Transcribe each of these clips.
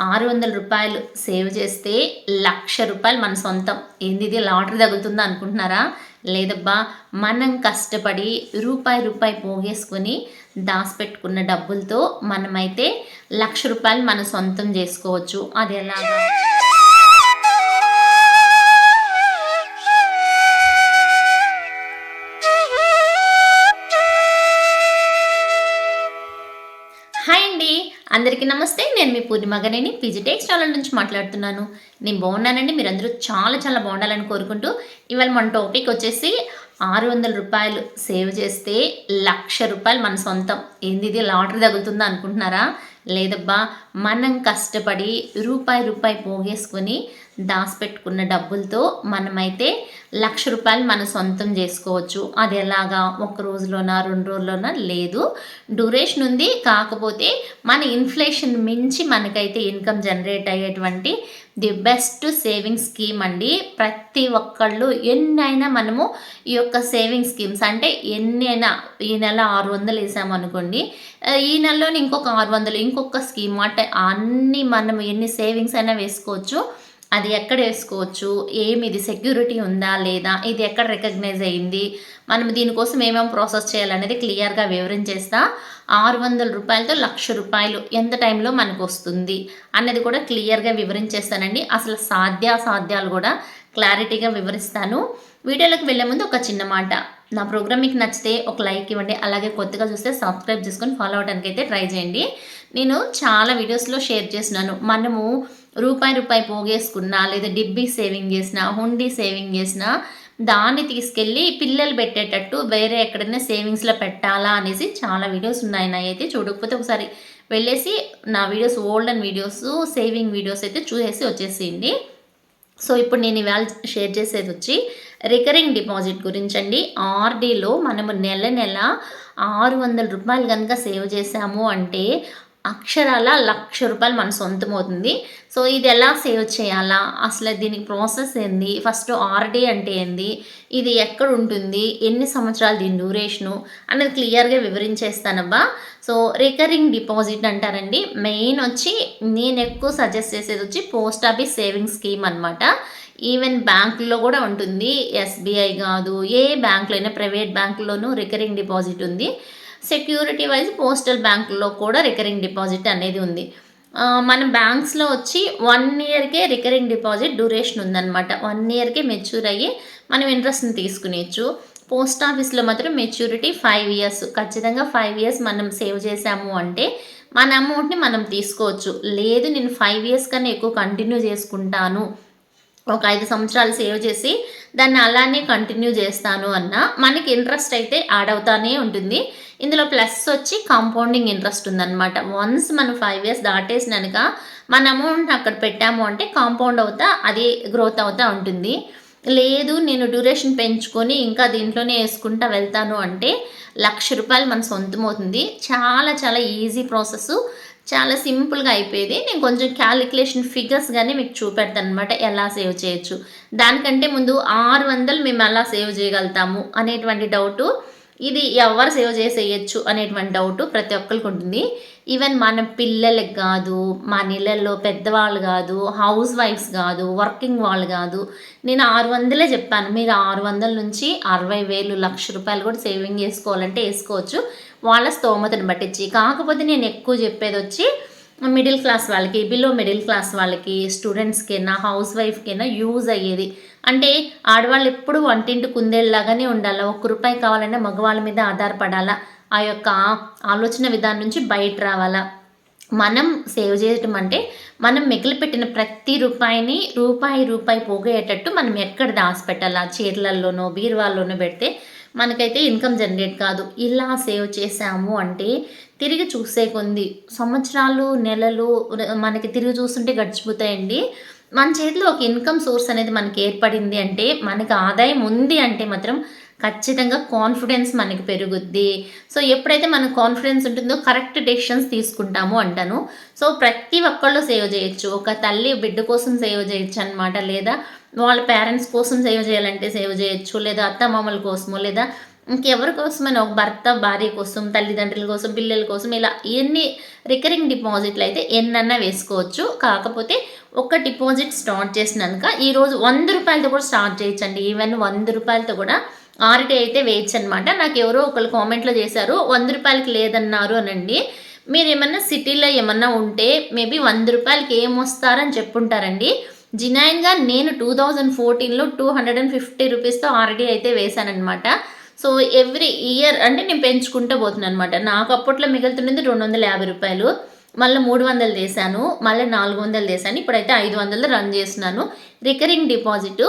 ఆరు వందల రూపాయలు సేవ్ చేస్తే లక్ష రూపాయలు మన సొంతం. ఏంది ఇది? లాటరీ తగులుతుందా అనుకుంటున్నారా? లేదబ్బా మనం కష్టపడి రూపాయి రూపాయి పోగేసుకొని దాచిపెట్టుకున్న డబ్బులతో మనమైతే లక్ష రూపాయలు మన సొంతం చేసుకోవచ్చు. అది ఎలాగా? అండి. అందరికీ నమస్తే. నేను మీ పూర్ణిమ గనేని పీజీ టెక్స్ నుంచి మాట్లాడుతున్నాను. నేను బాగున్నానండి. మీరందరూ చాలా చాలా బాగుండాలని కోరుకుంటూ ఇవాళ మన టాపిక్ వచ్చేసి ఆరు వందల రూపాయలు సేవ్ చేస్తే లక్ష రూపాయలు మన సొంతం. ఏంది ఇది? లాటరీ తగులుతుందా అనుకుంటున్నారా? లేదబ్బా మనం కష్టపడి రూపాయి రూపాయి పోగేసుకొని దాచిపెట్టుకున్న డబ్బులతో మనమైతే లక్ష రూపాయలు మన సొంతం చేసుకోవచ్చు. అది ఎలాగా? ఒక రోజులోనా? రెండు రోజుల్లోనా లేదు. డ్యూరేషన్ ఉంది. కాకపోతే మన ఇన్ఫ్లేషన్ మించి మనకైతే ఇన్కమ్ జనరేట్ అయ్యేటువంటి ది బెస్ట్ సేవింగ్ స్కీమ్ అండి. ప్రతి ఒక్కళ్ళు ఎన్నైనా మనము ఈ యొక్క సేవింగ్ స్కీమ్స్ అంటే ఎన్ని అయినా ఈ నెల ఆరు వందలు వేసాము అనుకోండి. ఈ నెలలోని ఇంకొక ఆరు వందలు ఇంకొక స్కీమ్ అంటే అన్ని మనం ఎన్ని సేవింగ్స్ అయినా వేసుకోవచ్చు. అది ఎక్కడ వేసుకోవచ్చు? ఏమి? ఇది సెక్యూరిటీ ఉందా లేదా? ఇది ఎక్కడ రికగ్నైజ్ అయ్యింది మనం దీనికోసం ఏమేమి ప్రాసెస్ చేయాలనేది క్లియర్గా వివరించేస్తా. ఆరు వందల రూపాయలతో లక్ష రూపాయలు ఎంత టైంలో మనకు వస్తుంది అన్నది కూడా క్లియర్గా వివరించేస్తానండి. అసలు సాధ్యాసాధ్యాలు కూడా క్లారిటీగా వివరిస్తాను. వీడియోలోకి వెళ్ళే ముందు ఒక చిన్న మాట. నా ప్రోగ్రామ్ మీకు నచ్చితే ఒక లైక్ ఇవ్వండి. అలాగే కొత్తగా చూస్తే సబ్స్క్రైబ్ చేసుకొని ఫాలో అవడానికి అయితే ట్రై చేయండి. నేను చాలా వీడియోస్లో షేర్ చేస్తున్నాను. మనము రూపాయి రూపాయి పోగేసుకున్నా లేదా డిబ్బీ సేవింగ్ చేసినా హుండీ సేవింగ్ చేసినా దాన్ని తీసుకెళ్ళి పిల్లలు పెట్టేటట్టు వేరే ఎక్కడైనా సేవింగ్స్లో పెట్టాలా అనేసి చాలా వీడియోస్ ఉన్నాయి. నా అయితే చూడకపోతే ఒకసారి వెళ్ళేసి నా videos old and videos saving videos అయితే చూసేసి వచ్చేసేయండి. సో ఇప్పుడు నేను ఇవాళ షేర్ చేసేది వచ్చి రికరింగ్ డిపాజిట్ గురించి అండి ఆర్డీలో మనము నెల నెల ఆరు వందల రూపాయలు కనుక సేవ్ చేసాము అంటే అక్షరాల లక్ష రూపాయలు మన సొంతం అవుతుంది. సో ఇది ఎలా సేవ్ చేయాలా? అసలు దీనికి ప్రాసెస్ ఏంది? ఫస్ట్ ఆర్డీ అంటే ఏంది? ఇది ఎక్కడ ఉంటుంది? ఎన్ని సంవత్సరాలు దీని డ్యూరేషను? అనేది క్లియర్గా వివరించేస్తానబ్బా. సో రికరింగ్ డిపాజిట్ అంటారండి. మెయిన్ వచ్చి నేను ఎక్కువ సజెస్ట్ చేసేది వచ్చి పోస్ట్ ఆఫీస్ సేవింగ్ స్కీమ్ అనమాట ఈవెన్ బ్యాంకుల్లో కూడా ఉంటుంది. ఎస్బీఐ కాదు ఏ బ్యాంకులో అయినా ప్రైవేట్ బ్యాంకులోనూ రికరింగ్ డిపాజిట్ ఉంది. సెక్యూరిటీ వైజ్ పోస్టల్ బ్యాంకుల్లో కూడా రికరింగ్ డిపాజిట్ అనేది ఉంది. మన బ్యాంక్స్లో వచ్చి వన్ ఇయర్కే రికరింగ్ డిపాజిట్ డ్యూరేషన్ ఉందన్నమాట. వన్ ఇయర్కే మెచ్యూర్ అయ్యి మనం ఇంట్రెస్ట్ని తీసుకునేచ్చు పోస్ట్ ఆఫీస్లో మాత్రం మెచ్యూరిటీ ఫైవ్ ఇయర్స్. ఖచ్చితంగా ఫైవ్ ఇయర్స్ మనం సేవ్ చేసాము అంటే మన అమౌంట్ని మనం తీసుకోవచ్చు. లేదు నేను ఫైవ్ ఇయర్స్ కన్నా ఎక్కువ కంటిన్యూ చేసుకుంటాను. ఒక ఐదు సంవత్సరాలు సేవ్ చేసి దాన్ని అలానే కంటిన్యూ చేస్తాను అన్న మనకి ఇంట్రెస్ట్ అయితే యాడ్ అవుతానే ఉంటుంది. ఇందులో ప్లస్ వచ్చి కాంపౌండింగ్ ఇంట్రెస్ట్ ఉందన్నమాట. వన్స్ మనం ఫైవ్ ఇయర్స్ దాటేసినాక మన అమౌంట్ అక్కడ పెట్టాము అంటే కాంపౌండ్ అవుతా అది గ్రోత్ అవుతా ఉంటుంది. లేదు నేను డ్యూరేషన్ పెంచుకొని ఇంకా దీంట్లోనే వేసుకుంటా వెళ్తాను అంటే లక్ష రూపాయలు మన సొంతం అవుతుంది చాలా చాలా ఈజీ ప్రాసెస్ చాలా సింపుల్గా అయిపోయేది. నేను కొంచెం క్యాలిక్యులేషన్ ఫిగర్స్ కానీ మీకు చూపెడతాను అనమాట ఎలా సేవ్ చేయొచ్చు. దానికంటే ముందు ఆరు వందలు మేము ఎలా సేవ్ చేయగలుగుతాము అనేటువంటి డౌటు ఇది ఎవరు సేవ్ చేసేయచ్చు అనేటువంటి డౌట్ ప్రతి ఒక్కరికి ఉంటుంది. ఈవెన్ మన పిల్లలకి కాదు మన ఇళ్ళల్లో పెద్దవాళ్ళు కాదు హౌస్ వైఫ్స్ కాదు వర్కింగ్ వాళ్ళు కాదు. నేను ఆరు వందలే చెప్పాను. మీరు ఆరు వందల నుంచి అరవై వేలు లక్ష రూపాయలు కూడా సేవింగ్ చేసుకోవాలంటే వేసుకోవచ్చు. వాళ్ళ స్తోమతను పట్టించి కాకపోతే నేను ఎక్కువ చెప్పేది వచ్చి మిడిల్ క్లాస్ వాళ్ళకి బిలో మిడిల్ క్లాస్ వాళ్ళకి స్టూడెంట్స్కైనా హౌస్ వైఫ్కైనా యూజ్ అయ్యేది. అంటే ఆడవాళ్ళు ఎప్పుడు వంటింటి కుందేళ్ళలాగానే ఉండాలి? ఒక్క రూపాయి కావాలంటే మగవాళ్ళ మీద ఆధారపడాలా? ఆ యొక్క ఆలోచన విధానం నుంచి బయట రావాలా? మనం సేవ్ చేయటం అంటే మనం మిగిలిపెట్టిన ప్రతి రూపాయిని రూపాయి రూపాయి పోగేటట్టు మనం ఎక్కడ దాచిపెట్టాలా? చీరలలోనో బీరువాల్లోనో పెడితే మనకైతే ఇన్కమ్ జనరేట్ కాదు. ఇలా సేవ్ చేసాము అంటే తిరిగి చూసే కొంది. సంవత్సరాలు నెలలు మనకి తిరిగి చూస్తుంటే గడిచిపోతాయండి. మన చేతిలో ఒక ఇన్కమ్ సోర్స్ అనేది మనకి ఏర్పడింది అంటే మనకి ఆదాయం ఉంది అంటే మాత్రం ఖచ్చితంగా కాన్ఫిడెన్స్ మనకి పెరుగుద్ది. సో ఎప్పుడైతే మనకు కాన్ఫిడెన్స్ ఉంటుందో కరెక్ట్ డెసిషన్స్ తీసుకుంటాము అంటాను. సో ప్రతి ఒక్కళ్ళు సేవ్ చేయొచ్చు. ఒక తల్లి బిడ్డ కోసం సేవ్ చేయొచ్చు అనమాట లేదా వాళ్ళ పేరెంట్స్ కోసం సేవ్ చేయాలంటే సేవ్ చేయొచ్చు లేదా అత్తమామల కోసమో లేదా ఇంకెవరి కోసమైనా ఒక భర్త భార్య కోసం తల్లిదండ్రుల కోసం పిల్లల కోసం ఇలా ఎన్ని రికరింగ్ డిపాజిట్లు అయితే ఎన్నన్నా వేసుకోవచ్చు. కాకపోతే ఒక డిపాజిట్ స్టార్ట్ చేసినాక ఈరోజు వంద రూపాయలతో కూడా స్టార్ట్ చేయొచ్చండి. ఈవెన్ వంద రూపాయలతో కూడా ఆర్టీ అయితే వేయచ్చు అనమాట నాకు ఎవరో ఒకరు కామెంట్లో చేశారు వంద రూపాయలకి లేదన్నారు అనండి. మీరు ఏమన్నా సిటీలో ఏమన్నా ఉంటే మేబీ వంద రూపాయలకి ఏం వస్తారని చెప్పుంటారండి. జినాయిన్గా నేను టూ థౌజండ్ ఫోర్టీన్లో టూ హండ్రెడ్ అండ్ ఫిఫ్టీ రూపీస్తో ఆర్డీ అయితే వేశానమాట సో ఎవ్రీ ఇయర్ అంటే నేను పెంచుకుంటూ పోతున్నాను అనమాట నాకు అప్పట్లో మిగులుతున్నది రెండు వందల యాభై రూపాయలు. మళ్ళీ మూడు వందలు చేశాను. మళ్ళీ నాలుగు వందలు చేశాను. ఇప్పుడైతే ఐదు వందలు రన్ చేస్తున్నాను. రికరింగ్ డిపాజిట్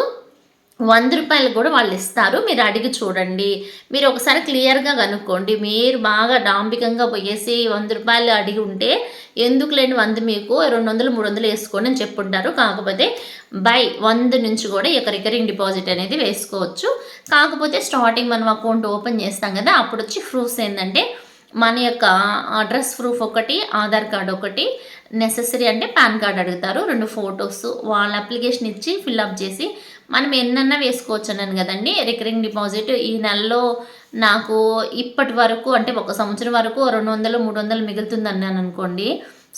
వంద రూపాయలు కూడా వాళ్ళు ఇస్తారు. మీరు అడిగి చూడండి. మీరు ఒకసారి క్లియర్గా కనుక్కోండి. మీరు బాగా డాంబికంగా పోయేసి వంద రూపాయలు అడిగి ఉంటే ఎందుకు లేని వంద మీకు? రెండు వందలు మూడు వందలు వేసుకోండి అని చెప్పుంటారు. కాకపోతే బై వంద నుంచి కూడా ఇక రికరింగ్ డిపాజిట్ అనేది వేసుకోవచ్చు. కాకపోతే స్టార్టింగ్ మనం అకౌంట్ ఓపెన్ చేస్తాం కదా అప్పుడు వచ్చి ప్రూఫ్స్ ఏంటంటే మన యొక్క అడ్రస్ ప్రూఫ్ ఒకటి ఆధార్ కార్డ్ ఒకటి నెససరీ అంటే పాన్ కార్డ్ అడుగుతారు. రెండు ఫొటోస్ వాళ్ళ అప్లికేషన్ ఇచ్చి ఫిల్అప్ చేసి మనం ఎన్నన్నా వేసుకోవచ్చు అన్నాను కదండి. రికరింగ్ డిపాజిట్ ఈ నెలలో నాకు ఇప్పటి వరకు అంటే ఒక సంవత్సరం వరకు రెండు వందలు మూడు వందలు మిగులుతుంది అన్నాను అనుకోండి.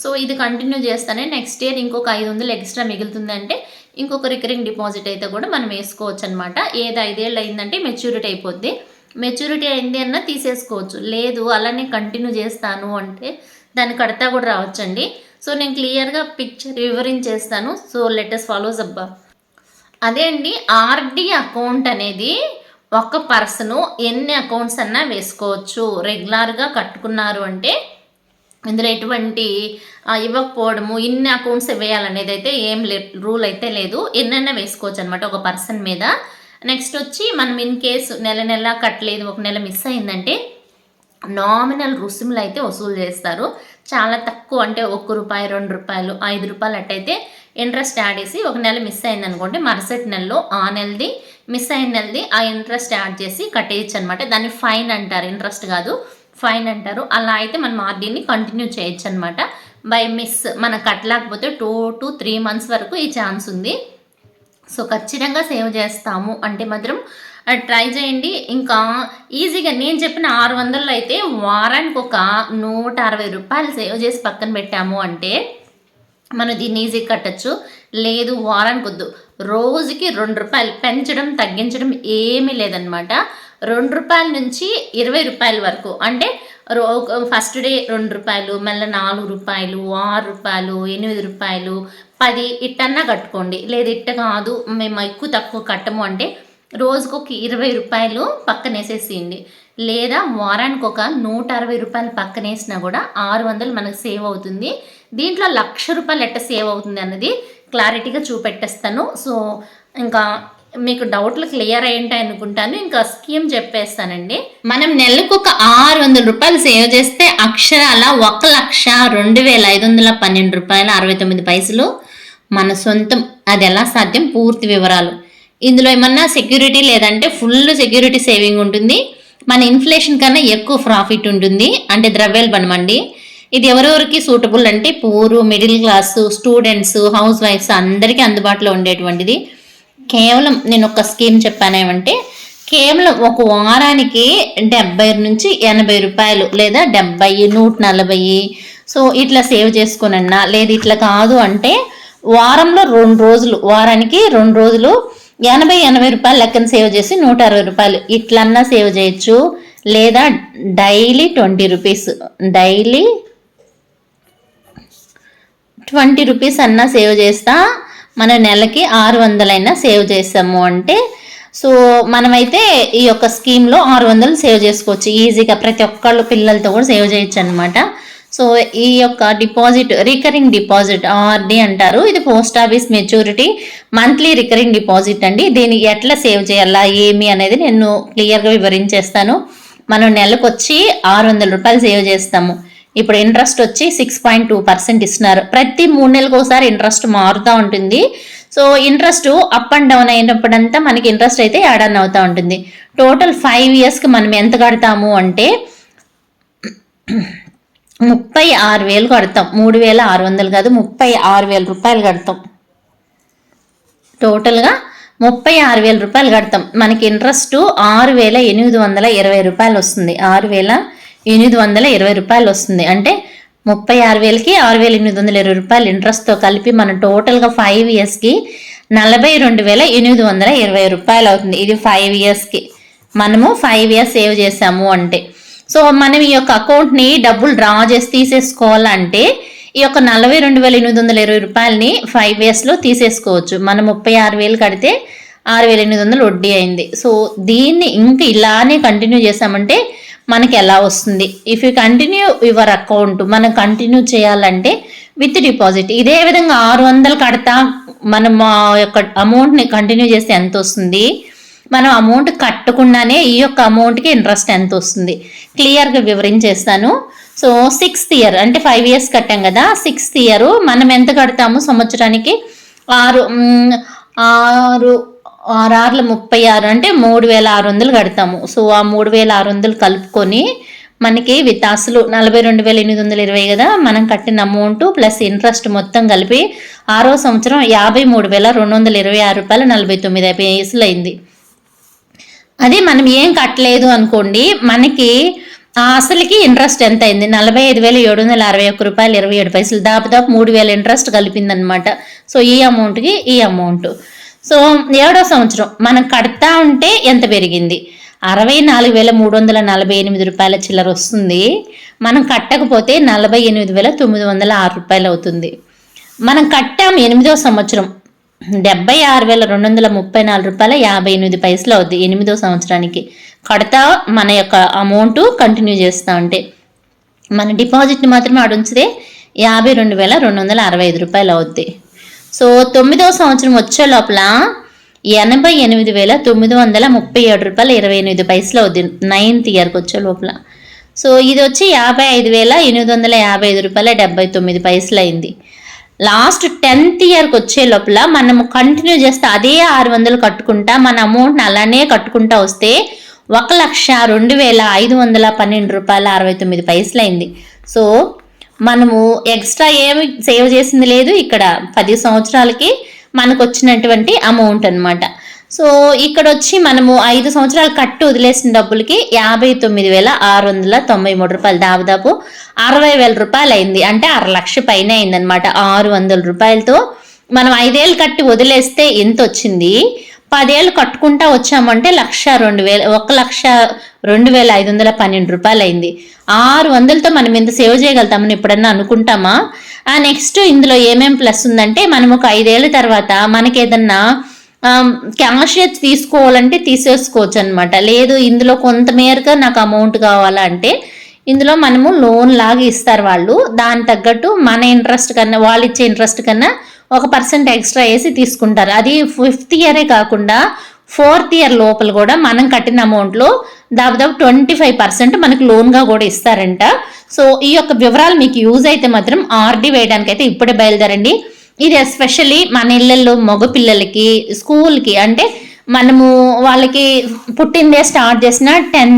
సో ఇది కంటిన్యూ చేస్తానే నెక్స్ట్ ఇయర్ ఇంకొక ఐదు వందలు ఎక్స్ట్రా మిగులుతుందంటే ఇంకొక రికరింగ్ డిపాజిట్ అయితే కూడా మనం వేసుకోవచ్చు అనమాట ఏది ఐదేళ్ళు అయిందంటే మెచ్యూరిటీ అయిపోద్ది. మెచ్యూరిటీ అయింది అన్న తీసేసుకోవచ్చు. లేదు అలానే కంటిన్యూ చేస్తాను అంటే దాన్ని కడతా కూడా రావచ్చండి. సో నేను క్లియర్గా పిక్చర్ వివరించేస్తాను. సో లెటెస్ట్ ఫాలోస్ అబ్బా అదే అండి ఆర్డి అకౌంట్ అనేది ఒక పర్సను ఎన్ని అకౌంట్స్ అన్నా వేసుకోవచ్చు. రెగ్యులర్గా కట్టుకున్నారు అంటే ఇందులో ఎటువంటి ఇవ్వకపోవడము ఇన్ని అకౌంట్స్ వేయాలనేది అయితే ఏం లే రూల్ అయితే లేదు. ఎన్నైనా వేసుకోవచ్చు అనమాట ఒక పర్సన్ మీద. నెక్స్ట్ వచ్చి మనం ఇన్ కేసు నెల నెల కట్టలేదు ఒక నెల మిస్ అయిందంటే నామినల్ రుసుములు అయితే వసూలు చేస్తారు. చాలా తక్కువ అంటే ఒక్క రూపాయి రెండు రూపాయలు ఐదు రూపాయలు అట్టయితే ఇంట్రెస్ట్ యాడ్ చేసి ఒక నెల మిస్ అయింది అనుకోండి మరుసటి నెలలో ఆ నెలది మిస్ అయిన నెలది ఆ ఇంట్రెస్ట్ యాడ్ చేసి కట్టేయచ్చు అనమాట దాన్ని ఫైన్ అంటారు ఇంట్రెస్ట్ కాదు ఫైన్ అంటారు. అలా అయితే మనం ఆర్డీని కంటిన్యూ చేయొచ్చు అనమాట బై మిస్ మనం కట్టలేకపోతే టూ టు త్రీ మంత్స్ వరకు ఈ ఛాన్స్ ఉంది. సో ఖచ్చితంగా సేవ్ చేస్తాము. అంటే మాత్రం ట్రై చేయండి. ఇంకా ఈజీగా నేను చెప్పిన ఆరు వందల్లో అయితే వారానికి ఒక నూట అరవై రూపాయలు సేవ్ చేసి పక్కన పెట్టాము అంటే మనం దీన్ని ఈజీగా కట్టచ్చు. లేదు వారానికి వద్దు రోజుకి రెండు రూపాయలు పెంచడం తగ్గించడం ఏమీ లేదనమాట రెండు రూపాయల నుంచి ఇరవై రూపాయల వరకు. అంటే రో ఫస్ట్ డే రెండు రూపాయలు మళ్ళీ నాలుగు రూపాయలు ఆరు రూపాయలు ఎనిమిది రూపాయలు పది ఇట్టన్నా కట్టుకోండి. లేదు ఇట్ట కాదు మేము ఎక్కువ తక్కువ కట్టము అంటే రోజుకు ఒక ఇరవై రూపాయలు పక్కనేసేసేయండి లేదా వారానికి ఒక నూట అరవై రూపాయలు పక్కనేసినా కూడా ఆరు వందలు మనకు సేవ్ అవుతుంది. దీంట్లో లక్ష రూపాయలు ఎట్ట సేవ్ అవుతుంది అన్నది క్లారిటీగా చూపెట్టేస్తాను. సో ఇంకా మీకు డౌట్లు క్లియర్ అయ్యింటాయి అనుకుంటాను. ఇంకా స్కీమ్ చెప్పేస్తానండి. మనం నెలకు ఒక ఆరు వందల రూపాయలు సేవ్ చేస్తే అక్షరాల ఒక లక్ష రెండు వేల ఐదు వందల పన్నెండు రూపాయల అరవై తొమ్మిది పైసలు మన సొంతం. అది ఎలా సాధ్యం? పూర్తి వివరాలు. ఇందులో ఏమన్నా సెక్యూరిటీ లేదంటే ఫుల్ సెక్యూరిటీ సేవింగ్ ఉంటుంది. మన ఇన్ఫ్లేషన్ కన్నా ఎక్కువ ప్రాఫిట్ ఉంటుంది. అంటే ద్రవ్యోల్బణం అండి ఇది ఎవరెవరికి సూటబుల్ అంటే పూరు మిడిల్ క్లాస్ స్టూడెంట్స్ హౌస్ వైఫ్స్ అందరికీ అందుబాటులో ఉండేటువంటిది. కేవలం నేను ఒక స్కీమ్ చెప్పానేమంటే కేవలం ఒక వారానికి డెబ్బై నుంచి ఎనభై రూపాయలు లేదా డెబ్బై నూట నలభై. సో ఇట్లా సేవ్ చేసుకునన్నా లేదు ఇట్లా కాదు అంటే వారంలో రెండు రోజులు వారానికి రెండు రోజులు ఎనభై ఎనభై రూపాయలు లెక్కన సేవ్ చేసి నూట అరవై రూపాయలు. ఇట్లన్నా సేవ్ చేయొచ్చు. లేదా daily twenty rupees daily twenty rupees అన్నా సేవ్ చేస్తా. మన నెలకి ఆరు వందలైనా సేవ్ చేస్తాము అంటే సో మనమైతే ఈ యొక్క స్కీమ్లో ఆరు వందలు సేవ్ చేసుకోవచ్చు. ఈజీగా ప్రతి ఒక్కళ్ళు పిల్లలతో కూడా సేవ్ చేయొచ్చు అనమాట సో ఈ యొక్క డిపాజిట్ రికరింగ్ డిపాజిట్ ఆర్డి అంటారు. ఇది post office maturity monthly recurring deposit అండి. దీన్ని ఎట్లా సేవ్ చేయాలా ఏమి అనేది నేను క్లియర్గా వివరించేస్తాను. మనం నెలకు వచ్చి ఆరు వందల రూపాయలు సేవ్ చేస్తాము. ఇప్పుడు ఇంట్రెస్ట్ వచ్చి సిక్స్ పాయింట్ టూ పర్సెంట్ ఇస్తున్నారు. ప్రతి మూడు నెలలకు ఒకసారి ఇంట్రెస్ట్ మారుతూ ఉంటుంది. So interest up and down అయినప్పుడంతా మనకి ఇంట్రెస్ట్ అయితే యాడ్ ఆన్ అవుతూ ఉంటుంది. టోటల్ ఫైవ్ ఇయర్స్కి మనం ఎంత కడతాము అంటే ముప్పై ఆరు వేలు కడతాం. మూడు వేల ఆరు వందలు కాదు ముప్పై ఆరు వేల రూపాయలు కడతాం. టోటల్గా ముప్పై ఆరు వేల రూపాయలు కడతాం. మనకి ఇంట్రెస్ట్ ఆరు వేల ఎనిమిది వందల ఇరవై రూపాయలు వస్తుంది. ఆరు వేల ఎనిమిది వందల ఇరవై రూపాయలు వస్తుంది. అంటే ముప్పై ఆరు వేలకి ఆరు వేల ఎనిమిది వందల ఇరవై రూపాయలు ఇంట్రెస్ట్తో కలిపి మనం టోటల్గా ఫైవ్ ఇయర్స్కి నలభై రెండు వేల ఎనిమిది వందల ఇరవై రూపాయలు అవుతుంది. ఇది ఫైవ్ ఇయర్స్కి. మనము ఫైవ్ ఇయర్స్ సేవ్ చేసాము అంటే. సో మనం ఈ యొక్క అకౌంట్ని డబ్బులు డ్రా చేసి తీసేసుకోవాలంటే ఈ యొక్క నలభై రెండు వేల ఎనిమిది వందల ఇరవై రూపాయలని ఫైవ్ ఇయర్స్లో తీసేసుకోవచ్చు. మనం ముప్పై ఆరు వేలు కడితే ఆరు వేల ఎనిమిది వందలు వడ్డీ అయింది. సో దీన్ని ఇంకా ఇలానే కంటిన్యూ చేసామంటే మనకి ఎలా వస్తుంది? If you continue your account మనం కంటిన్యూ చేయాలంటే విత్ డిపాజిట్ ఇదే విధంగా ఆరు వందలు కడతా మనం మా యొక్క అమౌంట్ని కంటిన్యూ చేస్తే ఎంత వస్తుంది? మనం అమౌంట్ కట్టకుండానే ఈ యొక్క అమౌంట్కి ఇంట్రెస్ట్ ఎంత వస్తుంది? క్లియర్గా వివరించేస్తాను. సో సిక్స్త్ ఇయర్ అంటే ఫైవ్ ఇయర్స్ కట్టాం కదా సిక్స్త్ ఇయర్ మనం ఎంత కడతాము సంవత్సరానికి? ఆరు ఆరు ఆరు ఆరుల ముప్పై ఆరు అంటే మూడు వేల ఆరు వందలు కడతాము. సో ఆ మూడు వేల ఆరు వందలు కలుపుకొని మనకి విత్ అసలు నలభై రెండు వేల ఎనిమిది వందల ఇరవై కదా మనం కట్టిన అమౌంట్ ప్లస్ ఇంట్రెస్ట్ మొత్తం కలిపి ఆరో సంవత్సరం యాభై మూడు వేల రెండు వందల ఇరవై ఆరు రూపాయలు నలభై తొమ్మిది పైసలు అయింది అది మనం ఏం కట్టలేదు అనుకోండి మనకి అసలుకి ఇంట్రెస్ట్ ఎంత అయింది నలభై ఐదు వేల ఏడు వందల అరవై ఒక్క రూపాయలు ఇరవై ఏడు పైసలు దాదాపు మూడు వేల ఇంట్రెస్ట్ కలిపిందనమాట సో ఈ అమౌంట్కి ఈ అమౌంట్ సో ఏడో సంవత్సరం మనం కడతా ఉంటే ఎంత పెరిగింది? అరవై నాలుగు వేల మూడు వందల నలభై ఎనిమిది రూపాయల చిల్లర వస్తుంది. మనం కట్టకపోతే నలభై ఎనిమిది వేల తొమ్మిది వందల ఆరు రూపాయలు అవుతుంది. మనం కట్టాం ఎనిమిదో సంవత్సరం. డెబ్బై ఆరు వేల రెండు వందల ముప్పై నాలుగు రూపాయల యాభై ఎనిమిది పైసలు అవుద్ది ఎనిమిదో సంవత్సరానికి. కడతా మన యొక్క అమౌంట్ కంటిన్యూ చేస్తా ఉంటే. మన డిపాజిట్ని మాత్రమే ఆడ యాభై రెండు వేల రెండు వందల అరవై ఐదు రూపాయలు అవుద్ది. సో తొమ్మిదవ సంవత్సరం వచ్చే లోపల ఎనభై ఎనిమిది వేల తొమ్మిది వందల ముప్పై ఏడు రూపాయలు ఇరవై ఎనిమిది పైసలు అవుద్ది నైన్త్ ఇయర్కి వచ్చే లోపల. సో ఇది వచ్చి యాభై ఐదు వేల ఎనిమిది వందల యాభై ఐదు రూపాయల డెబ్బై తొమ్మిది పైసలు అయింది. లాస్ట్ టెన్త్ ఇయర్కి వచ్చే లోపల మనము కంటిన్యూ చేస్తే అదే ఆరు వందలు కట్టుకుంటా మన అమౌంట్ని అలానే కట్టుకుంటా వస్తే ఒక లక్ష రెండు వేల ఐదు వందల పన్నెండు రూపాయల అరవై తొమ్మిది పైసలు అయింది. సో మనము ఎక్స్ట్రా ఏమి సేవ్ చేసింది లేదు. ఇక్కడ పది సంవత్సరాలకి మనకు వచ్చినటువంటి అమౌంట్ అన్నమాట. సో ఇక్కడ వచ్చి మనము ఐదు సంవత్సరాలు కట్టు వదిలేసిన డబ్బులకి యాభై తొమ్మిది వేల ఆరు వందల తొంభై మూడు రూపాయలు దాదాపు అరవై వేల రూపాయలు అయింది అంటే అర లక్ష పైన అయిందనమాట ఆరు వందల రూపాయలతో. మనం ఐదేళ్ళు కట్టి వదిలేస్తే ఎంత వచ్చింది పదేళ్ళు కట్టుకుంటా వచ్చామంటే లక్ష రెండు వేల ఒక లక్ష రెండు వేల ఐదు వందల పన్నెండు రూపాయలు అయింది ఆరు వందలతో మనం ఇంత సేవ్ చేయగలుగుతామని ఎప్పుడన్నా అనుకుంటామా? ఆ నెక్స్ట్ ఇందులో ఏమేం ప్లస్ ఉందంటే మనం ఒక ఐదేళ్ళ తర్వాత మనకి ఏదన్నా క్యాష్ తీసుకోవాలంటే తీసేసుకోవచ్చు అనమాట లేదు ఇందులో కొంత మేరకు నాకు అమౌంట్ కావాలంటే ఇందులో మనము లోన్ లాగా ఇస్తారు వాళ్ళు. దాని తగ్గట్టు మన ఇంట్రెస్ట్ కన్నా వాళ్ళు ఇచ్చే ఇంట్రెస్ట్ కన్నా ఒక పర్సెంట్ ఎక్స్ట్రా వేసి తీసుకుంటారు. అది ఫిఫ్త్ ఇయరే కాకుండా ఫోర్త్ ఇయర్ లోపల కూడా మనం కట్టిన అమౌంట్లో దాదాపు ట్వంటీ ఫైవ్ పర్సెంట్ మనకు లోన్గా కూడా ఇస్తారంట. సో ఈ యొక్క వివరాలు మీకు యూజ్ అయితే మాత్రం ఆర్డీ వేయడానికి అయితే ఇప్పుడే బయలుదేరండి. ఇది ఎస్పెషల్లీ మన ఇళ్ళల్లో మగ పిల్లలకి స్కూల్కి అంటే మనము వాళ్ళకి పుట్టిందే స్టార్ట్ చేసిన టెన్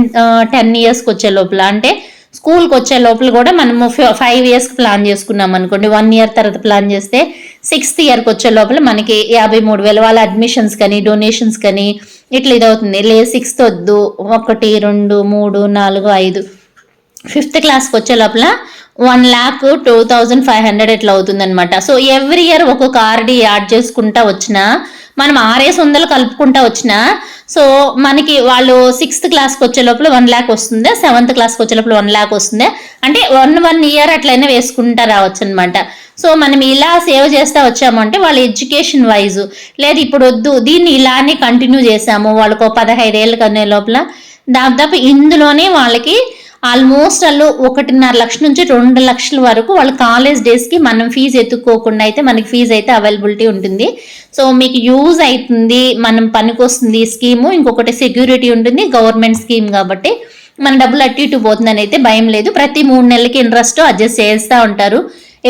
టెన్ ఇయర్స్కి వచ్చే లోపల అంటే స్కూల్కి వచ్చే లోపల కూడా మనము ఫైవ్ ఇయర్స్కి ప్లాన్ చేసుకున్నాం అనుకోండి. వన్ ఇయర్ తర్వాత ప్లాన్ చేస్తే సిక్స్త్ ఇయర్కి వచ్చే లోపల మనకి యాభై మూడు వేల వాళ్ళ అడ్మిషన్స్ కానీ డొనేషన్స్ కానీ ఇట్లా ఇది అవుతుంది లే సిక్స్త్ వద్దు ఒకటి రెండు మూడు నాలుగు ఐదు. ఫిఫ్త్ క్లాస్కి వచ్చే లోపల one lakh two thousand five hundred ఇట్లా అవుతుందన్నమాట. సో ఎవ్రీ ఇయర్ ఒక్కొక్క ఆర్డీ యాడ్ చేసుకుంటా వచ్చినా మనం ఆరేసి వందలు కలుపుకుంటా వచ్చినా సో మనకి వాళ్ళు సిక్స్త్ క్లాస్కి వచ్చే లోపల వన్ ల్యాక్ వస్తుంది సెవెంత్ క్లాస్కి వచ్చే లోపల వన్ ల్యాక్ వస్తుంది. అంటే వన్ వన్ ఇయర్ అట్లయినా వేసుకుంటా రావచ్చు అనమాట సో మనం ఇలా సేవ్ చేస్తా వచ్చామంటే వాళ్ళ ఎడ్యుకేషన్ వైజ్. లేదు ఇప్పుడు వద్దు దీన్ని ఇలానే కంటిన్యూ చేసాము వాళ్ళకు ఓ పదహైదేళ్ళు కనే లోపల. దాదాపు ఇందులోనే వాళ్ళకి ఆల్మోస్ట్ వాళ్ళు ఒకటిన్నర లక్షల నుంచి రెండు లక్షల వరకు వాళ్ళ కాలేజ్ డేస్కి మనం ఫీజు ఎత్తుక్కోకుండా అయితే మనకి ఫీజు అయితే అవైలబిలిటీ ఉంటుంది. సో మీకు యూజ్ అవుతుంది మనం పనికొస్తుంది ఈ స్కీము ఇంకొకటి సెక్యూరిటీ ఉంటుంది గవర్నమెంట్ స్కీమ్ కాబట్టి. మన డబ్బులు అటు ఇటు పోతుందని అయితే భయం లేదు. ప్రతి మూడు నెలలకి ఇంట్రెస్ట్ అడ్జస్ట్ చేస్తూ ఉంటారు.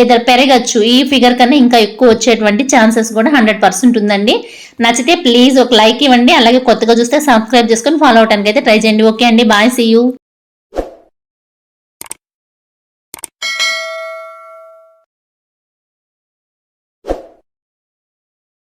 ఏదో పెరగచ్చు. ఈ ఫిగర్ కన్నా ఇంకా ఎక్కువ వచ్చేటువంటి ఛాన్సెస్ కూడా హండ్రెడ్ పర్సెంట్ ఉందండి. నచ్చితే ప్లీజ్ ఒక లైక్ ఇవ్వండి. అలాగే కొత్తగా చూస్తే సబ్స్క్రైబ్ చేసుకొని ఫాలో అవడానికి అయితే ట్రై చేయండి. ఓకే అండి. Bye see you